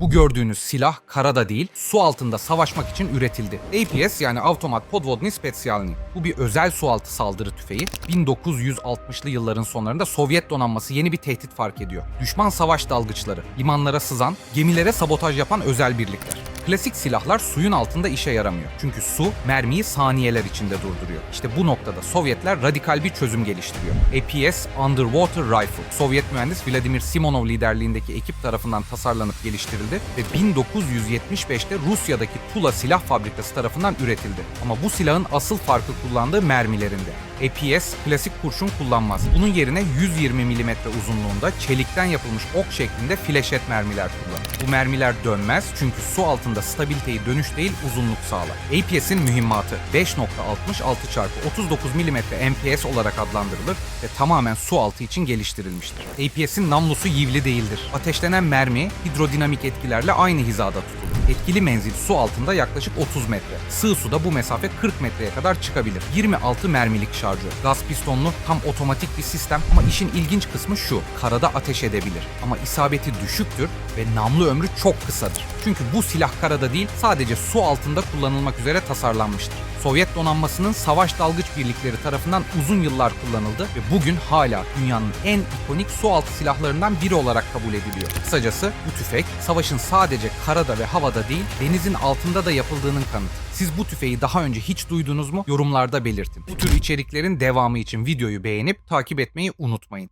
Bu gördüğünüz silah karada değil, su altında savaşmak için üretildi. APS yani Automat Podvodny Specjalny. Bu bir özel sualtı saldırı tüfeği. 1960'lı yılların sonlarında Sovyet donanması yeni bir tehdit fark ediyor. Düşman savaş dalgıçları, limanlara sızan, gemilere sabotaj yapan özel birlikler. Klasik silahlar suyun altında işe yaramıyor. Çünkü su mermiyi saniyeler içinde durduruyor. İşte bu noktada Sovyetler radikal bir çözüm geliştiriyor. APS Underwater Rifle. Sovyet mühendis Vladimir Simonov liderliğindeki ekip tarafından tasarlanıp geliştirildi ve 1975'te Rusya'daki Tula Silah Fabrikası tarafından üretildi. Ama bu silahın asıl farkı kullandığı mermilerinde. APS klasik kurşun kullanmaz. Bunun yerine 120 mm uzunluğunda çelikten yapılmış ok şeklinde fleşet mermiler kullanır. Bu mermiler dönmez çünkü su altında stabiliteyi dönüş değil uzunluk sağlar. APS'in mühimmatı 5.66 çarpı 39 mm MPS olarak adlandırılır ve tamamen su altı için geliştirilmiştir. APS'in namlusu yivli değildir. Ateşlenen mermi hidrodinamik etkilerle aynı hizada tutulur. Etkili menzil su altında yaklaşık 30 metre. Sığ suda bu mesafe 40 metreye kadar çıkabilir. 26 mermilik şarjör. Gaz pistonlu tam otomatik bir sistem ama işin ilginç kısmı şu. Karada ateş edebilir ama isabeti düşüktür ve namlu ömrü çok kısadır. Çünkü bu silah karada değil sadece su altında kullanılmak üzere tasarlanmıştır. Sovyet donanmasının savaş dalgıç birlikleri tarafından uzun yıllar kullanıldı ve bugün hala dünyanın en ikonik sualtı silahlarından biri olarak kabul ediliyor. Kısacası bu tüfek savaşın sadece karada ve havada değil denizin altında da yapıldığının kanıtı. Siz bu tüfeği daha önce hiç duydunuz mu? Yorumlarda belirtin. Bu tür içeriklerin devamı için videoyu beğenip takip etmeyi unutmayın.